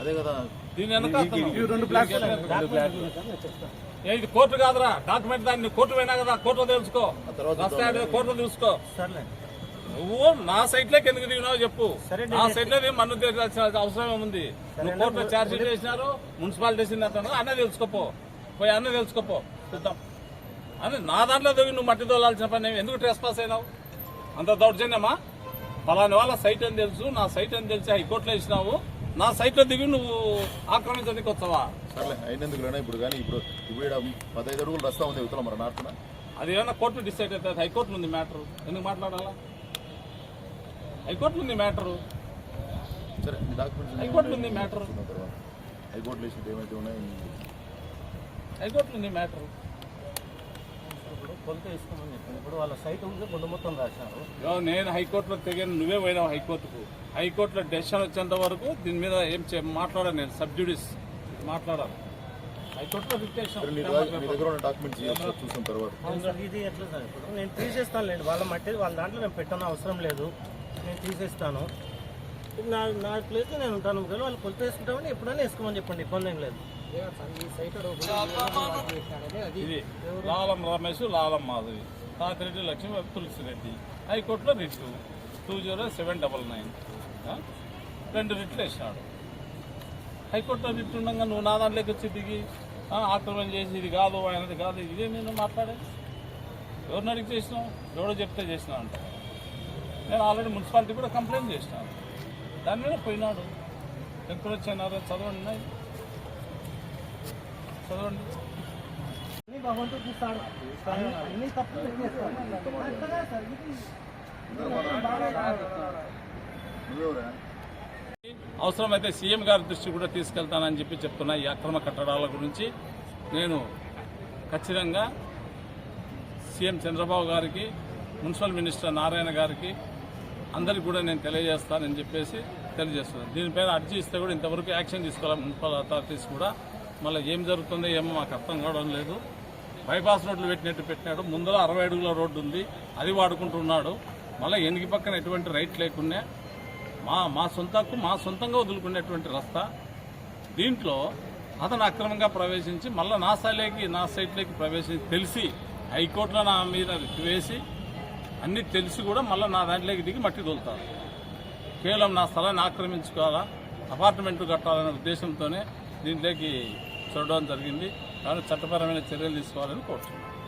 అదే కదా. దీని ఇది కోర్టు కాదురా. డాక్యుమెంట్ దాన్ని కోర్టు పోయినా కదా కోర్టులో తెలుసుకో. కోర్టులో తెలుసుకో. సర్లే. నువ్వు నా సైట్లోకి ఎందుకు దిగినావు చెప్పు. నా సైట్లో మన్ను అవసరం ఏముంది? నువ్వు కోర్టులో ఛార్జ్ షీట్ చేసినారు మున్సిపాలిటీ వేసింది అతను అన్న తెలుసుకోపో. పోయి అన్న తెలుసుకోపో. చూద్దాం. అని నా దాంట్లో దిగి నువ్వు మట్టి తోలాల్సిన పని? ఎందుకు ట్రెస్ పాస్ అయినావు? అంత దౌర్జన్యమా? పలాని వాళ్ళ సైట్ అని తెలుసు నా సైట్ అని తెలిసి హైకోర్టులో ఇచ్చినావు నా సైట్లో దిగి నువ్వు ఆక్రమించడానికి వచ్చావా? ఇప్పుడు కానీ ఇప్పుడు పదహైదు అడుగులు రస్తా ఉంది ఇవతల మరి నాటున. అది ఏమైనా కోర్టు డిసైడ్ అవుతుంది హైకోర్టులో ఉంది మ్యాటర్. ఎందుకు మాట్లాడాలా? హైకోర్టులో ఉంది మ్యాటరు. సరే డాక్యుమెంట్స్ హైకోర్టులో ఉంది మ్యాటర్. హైకోర్టులో ఏమైతే ఉన్నాయి హైకోర్టులో ఉంది మ్యాటర్. కొలత ఇస్తామని చెప్పాను. ఇప్పుడు వాళ్ళ సైట్ ఉంది గుండు మొత్తం రాశారు. నేను హైకోర్టులో తెగాను నువ్వే పోయినావు హైకోర్టుకు. హైకోర్టులో డెసిషన్ వచ్చేంత వరకు దీని మీద ఏం చే మాట్లాడాను నేను సబ్జుడిస్ మాట్లాడాలి. హైకోర్టులో ఇది ఎట్లా సార్? ఇప్పుడు నేను తీసేస్తాను లేండి వాళ్ళ మట్టి వాళ్ళ దాంట్లో నేను పెట్టను అవసరం లేదు. నేను తీసేస్తాను. నా నా ప్లేస్లో నేను ఉంటాను. ఒకవేళ వాళ్ళు కొలత వేసుకుంటామని ఎప్పుడైనా వేసుకోమని చెప్పండి. ఇబ్బంది ఏం లేదు. ఇది లాలం రమేష్ లాలం మాధవి. తాతిరెడ్డి లక్ష్మి తులసిరెడ్డి. హైకోర్టులో రిట్లు two zero seven double nine. రెండు రిట్లు వేసినాడు. హైకోర్టులో రిట్లు ఉండగా నువ్వు నా దాంట్లోకి వచ్చి దిగి ఆక్రమణ చేసి ఇది కాదు ఆయనది కాదు ఇదే నేను మాట్లాడేది. ఎవరిని అడిగి చేసినావు? ఎవడో చెప్తే చేసినా అంట నేను ఆల్రెడీ మున్సిపాలిటీ కూడా కంప్లైంట్ చేసినాను. దాని మీద పోయినాడు. ఎక్కడ వచ్చినారో చదవండి. చదవండి. అన్ని భగవంతుడు చూస్తాడు. అన్ని తప్పులు నువ్వెవరా అవసరమైతే సీఎం గారి దృష్టి కూడా తీసుకెళ్తానని చెప్పి చెప్తున్నా ఈ అక్రమ కట్టడాల గురించి. నేను ఖచ్చితంగా సీఎం చంద్రబాబు గారికి మున్సిపల్ మినిస్టర్ నారాయణ గారికి అందరికి కూడా నేను తెలియజేస్తానని చెప్పేసి తెలియజేస్తున్నాను. దీనిపైన అర్జీ ఇస్తే కూడా ఇంతవరకు యాక్షన్ తీసుకోవాలి మున్సిపల్ అథారిటీస్ కూడా మళ్ళీ ఏం జరుగుతుందో ఏమో మాకు అర్థం కావడం లేదు. బైపాస్ రోడ్లు పెట్టినట్టు పెట్టినాడు. ముందర అరవై అడుగుల రోడ్డు ఉంది. అది వాడుకుంటున్నాడు. మళ్ళీ ఎనికి పక్కన ఎటువంటి రైట్ లేకుండా మా మా సొంతకు మా సొంతంగా వదులుకునేటువంటి రస్తా. దీంట్లో అతను అక్రమంగా ప్రవేశించి మళ్ళీ నా సైలేకి నా సైట్లోకి ప్రవేశించి తెలిసి హైకోర్టులో నా మీద వేసి అన్నీ తెలిసి కూడా మళ్ళీ నా దాంట్లోకి దిగి మట్టి తోలుతారు. కేవలం నా స్థలాన్ని ఆక్రమించుకోవాలా? అపార్ట్మెంట్లు కట్టాలనే ఉద్దేశంతోనే దీంట్లోకి చూడడం జరిగింది. కానీ చట్టపరమైన చర్యలు తీసుకోవాలని కోరుతున్నాను.